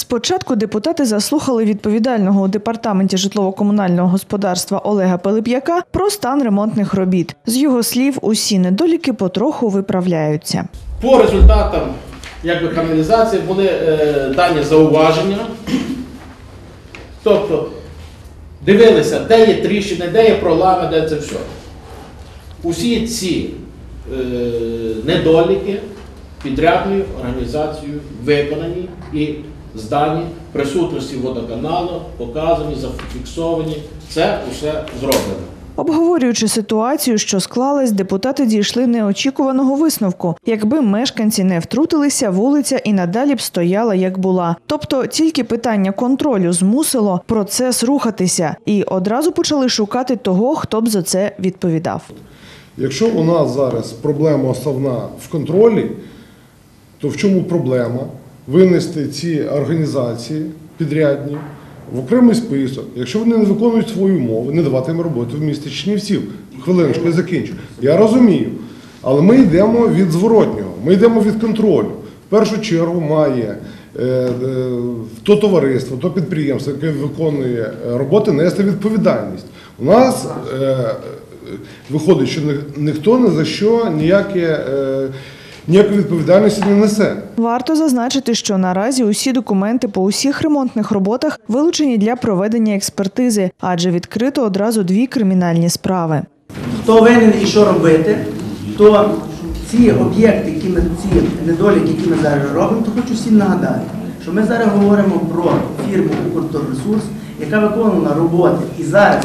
Спочатку депутати заслухали відповідального у департаменті житлово-комунального господарства Олега Пилип'яка про стан ремонтних робіт. З його слів, усі недоліки потроху виправляються. По результатам якби, каналізації були е, дані зауваження. Тобто дивилися, де є тріщини, де є пролами, де це все. Усі ці е, недоліки підрядною організацією виконані і здані присутності водоканалу, показані, зафіксовані. Це усе зроблено. Обговорюючи ситуацію, що склалась, депутати дійшли неочікуваного висновку. Якби мешканці не втрутилися, вулиця і надалі б стояла як була. Тобто тільки питання контролю змусило процес рухатися, і одразу почали шукати того, хто б за це відповідав. Якщо у нас зараз проблема основна в контролі, то в чому проблема винести ці організації підрядні в окремий список, якщо вони не виконують свою умови, не давати їм роботи в місті Чернівців. Хвилиночку, я закінчу. Я розумію. Але ми йдемо від зворотнього, ми йдемо від контролю. В першу чергу має е, е, то товариство, то підприємство, яке виконує роботи, нести відповідальність. У нас е, виходить, що ні- ніхто ні за що ніяке, ніякої відповідальності не несе. Варто зазначити, що наразі усі документи по усіх ремонтних роботах вилучені для проведення експертизи, адже відкрито одразу дві кримінальні справи. хто винен і що робити, то ці об'єкти, які ми ці недоліки, які ми зараз робимо, то хочу всім нагадати, що ми зараз говоримо про фірму «Укрторресурс», яка виконувала роботи і зараз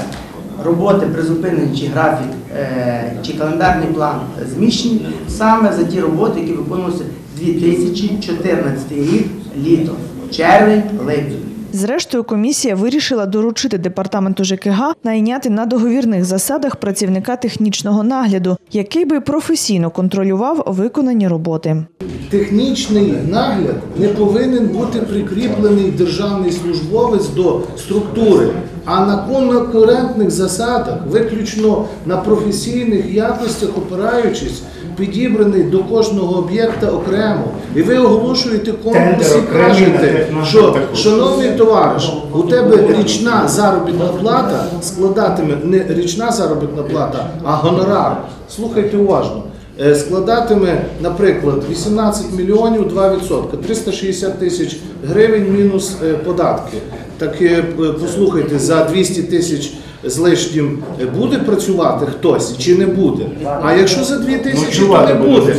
роботи призупинені чи графік, е, чи календарний план зміщені саме за ті роботи, які виконувалися 2014 рік, літо, червень, липень. Зрештою, комісія вирішила доручити департаменту ЖКГ найняти на договірних засадах працівника технічного нагляду, який би професійно контролював виконані роботи. Технічний нагляд не повинен бути прикріплений державний службовець до структури, а на конкурентних засадах, виключно на професійних якостях опираючись, підібраний до кожного об'єкта окремо. І ви оголошуєте конкурс і кажете, що шановний товариш, у тебе річна заробітна плата складатиме не річна заробітна плата, а гонорар. Слухайте уважно. Е, складатиме, наприклад, 18 мільйонів 2%, 360 тисяч гривень мінус е, податки. Так е, послухайте, за 200 тисяч з лишнім буде працювати хтось чи не буде? А якщо за 2 тисячі, то не буде.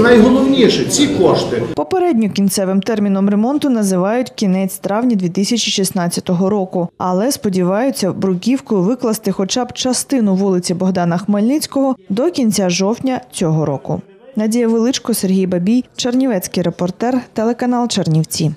Найголовніше ці кошти Попередньо кінцевим терміном ремонту називають кінець травня 2016 року, але сподіваються бруківкою викласти хоча б частину вулиці Богдана Хмельницького до кінця жовтня цього року. Надія Величко, Сергій Бабій, Чернівецький репортер, телеканал Чернівці.